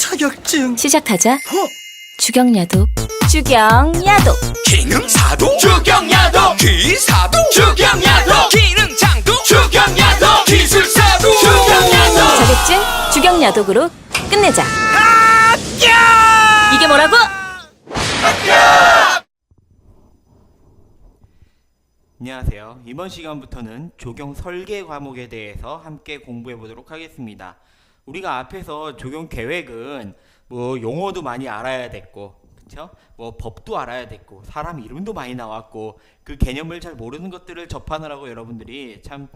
자격증 시작하자. 어? 주경야독. 주경야독. 기능사도 주경야도 기사도 주경야도 기능장도 주경야도 기술사도 주경야도 자격증 주경야독으로 끝내자. 이게 뭐라고? 안녕하세요. 이번 시간부터는 조경 설계 과목에 대해서 함께 공부해 보도록 하겠습니다. 우리가 앞에서 조경 계획은 뭐 용어도 많이 알아야 됐고, 그쵸? 뭐 법도 알아야 됐고, 사람 이름도 많이 나왔고, 그 개념을 잘 모르는 것들을 접하느라고 여러분들이 참,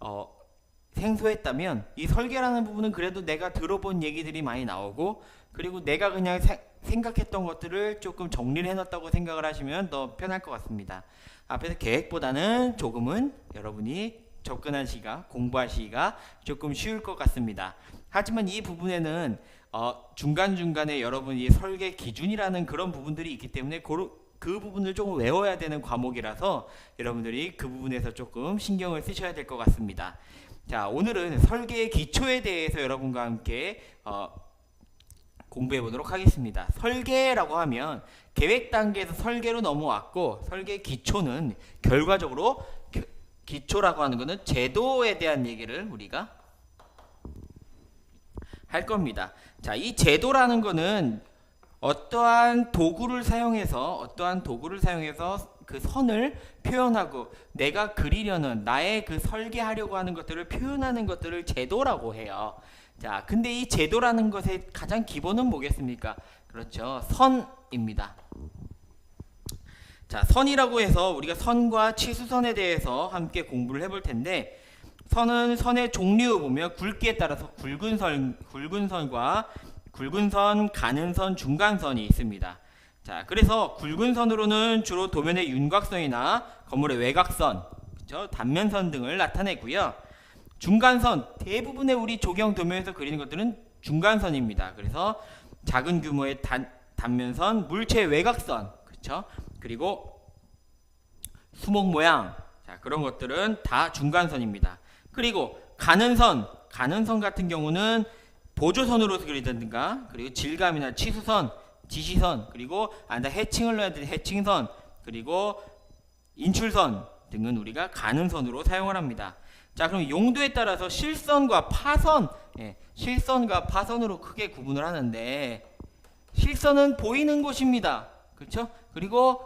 어, 생소했다면 이 설계라는 부분은 그래도 내가 들어본 얘기들이 많이 나오고 그리고 내가 그냥 세- 생각했던 것들을 조금 정리를 해놨다고 생각을 하시면 더 편할 것 같습니다. 앞에서 계획보다는 조금은 여러분이 접근하시기가 공부하시기가 조금 쉬울 것 같습니다. 하지만 이 부분에는 어, 중간중간에 여러분이 설계 기준이라는 그런 부분들이 있기 때문에 고로, 그 부분을 조금 외워야 되는 과목이라서 여러분들이 그 부분에서 조금 신경을 쓰셔야 될 것 같습니다. 자, 오늘은 설계의 기초에 대해서 여러분과 함께 어, 공부해 보도록 하겠습니다. 설계라고 하면 계획 단계에서 설계로 넘어왔고 설계 기초는 결과적으로 겨- 기초라고 하는 것은 제도에 대한 얘기를 우리가 할 겁니다. 자, 이 제도라는 거는 어떠한 도구를 사용해서 어떠한 도구를 사용해서 그 선을 표현하고 내가 그리려는 나의 그 설계하려고 하는 것들을 표현하는 것들을 제도라고 해요. 자, 근데 이 제도라는 것의 가장 기본은 뭐겠습니까? 그렇죠. 선입니다. 자, 선이라고 해서 우리가 선과 치수선에 대해서 함께 공부를 해볼 텐데 선은 선의 종류 보면 굵기에 따라서 굵은 선, 굵은 선과 굵은 선, 가는 선, 중간 선이 있습니다. 자, 그래서 굵은 선으로는 주로 도면의 윤곽선이나 건물의 외곽선, 그렇죠? 단면선 등을 나타내고요. 중간선 대부분의 우리 조경 도면에서 그리는 것들은 중간선입니다. 그래서 작은 규모의 단, 단면선, 물체 외곽선, 그렇죠? 그리고 수목 모양, 자 그런 것들은 다 중간선입니다. 그리고 가는 선, 가는 선 같은 경우는 보조선으로 그리든가 그리고 질감이나 치수선, 지시선, 그리고 안다 해칭을 넣어야 될 해칭선, 그리고 인출선 등은 우리가 가는 선으로 사용을 합니다. 자, 그럼 용도에 따라서 실선과 파선, 예, 실선과 파선으로 크게 구분을 하는데 실선은 보이는 곳입니다. 그렇죠? 그리고